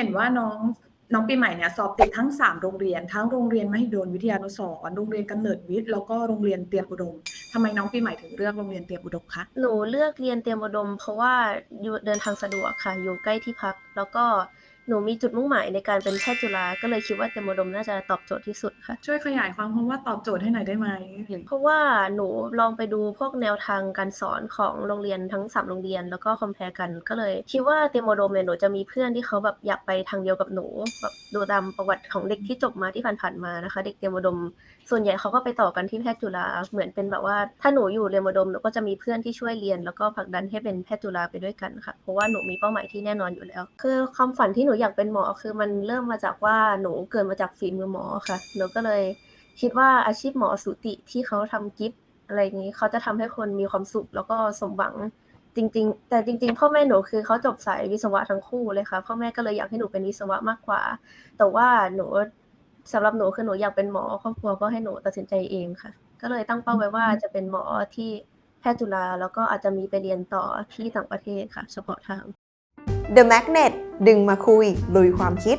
ห็นว่าน้องน้องปีใหม่เนี่ยสอบติดทั้ง 3 โรงเรียน ทั้งโรงเรียนมหิดลวิทยานุสรโรงเรียนกำเนิดวิทย์แล้วก็โรงเรียนเตรียมอุดมทำไมน้องปีใหม่ถึงเลือกโรงเรียนเตรียมอุดมคะหนูเลือกเรียนเตรียมอุดม เพราะว่าอยู่เดินทางสะดวกค่ะ อยู่ใกล้ที่พัก แล้วก็ หนูมีจุดมุ่งหมายในการเป็นแพทย์จุฬาก็เลยคิดว่าเตรียมอุดมน่าจะตอบโจทย์ที่สุดค่ะ ช่วยขยายความคำว่าตอบโจทย์ให้หน่อยได้ไหม เพราะว่าหนูลองไปดูพวกแนวทางการสอนของโรงเรียนทั้ง 3 โรงเรียน แล้วก็คอมเพลกันก็เลย คิดว่าเตรียมอุดมเนี่ยหนูจะมีเพื่อนที่เขาแบบอยากไปทางเดียวกับหนูแบบดูตามประวัติของเด็กที่จบมาที่ผ่านๆมานะคะ เด็กเตรียมอุดม ส่วนใหญ่เขาก็ไปต่อกันที่แพทย์จุฬาเหมือนเป็นแบบว่า ถ้าหนูอยู่เรียนอุดมหนูก็จะมีเพื่อนที่ช่วยเรียน แล้วก็ผลักดันให้เป็นแพทย์จุฬาไปด้วยกันค่ะ เพราะว่าหนูมีเป้าหมายที่แน่นอนอยู่แล้ว คือความฝันที่หนูนูอยากเป็นหมอคือมันเริ่มมาจากว่าหนูเกิดมาจากฝีมือหมอค่ะ หนูก็เลยคิดว่าอาชีพหมอสูติที่เขาทำกิฟต์อะไรอย่างนี้เขาจะทำให้คนมีความสุขแล้วก็สมหวังจริง ๆ แต่จริง ๆ พ่อแม่หนูคือเขาจบสายวิศวะทั้งคู่เลยค่ะพ่อแม่ก็เลยอยากให้หนูเป็นวิศวะมากกว่า แต่ว่าหนูสำหรับหนูคือหนูอยากเป็นหมอครอบครัวก็ให้หนูตัดสินใจเองค่ะ ก็เลยตั้งเป้าไว้ว่าจะเป็นหมอที่แพทย์จุฬาแล้วก็อาจจะมีไปเรียนต่อที่ต่างประเทศค่ะ เฉพาะทาง The Magnet ดึงมาคุยลุยความคิด